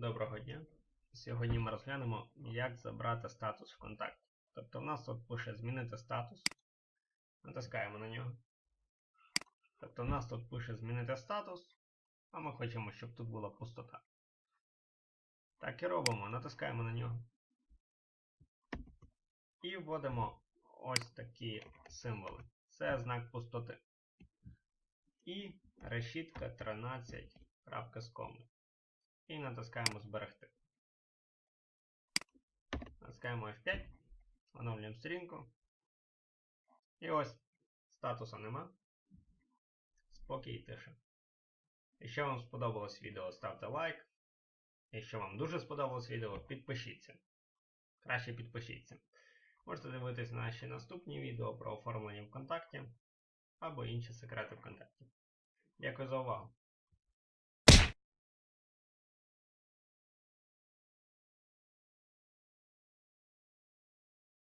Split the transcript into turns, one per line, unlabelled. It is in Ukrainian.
Доброго дня. Сьогодні ми розглянемо, як забрати статус ВКонтакті. Тобто в нас тут пише змінити статус. Натискаємо на нього. Тобто в нас тут пише змінити статус, а ми хочемо, щоб тут була пустота. Так і робимо, натискаємо на нього. І вводимо ось такі символи. Це знак пустоти. І решітка 13.com і натискаємо зберегти. Натискаємо F5, оновлюємо сторінку. І ось статуса нема. Спокій і тиша. Якщо вам сподобалось відео, ставте лайк. Якщо вам дуже сподобалось відео, підпишіться. Краще підпишіться. Можете дивитись наші наступні відео про оформлення ВКонтакті або інші секрети ВКонтакті. Дякую за увагу!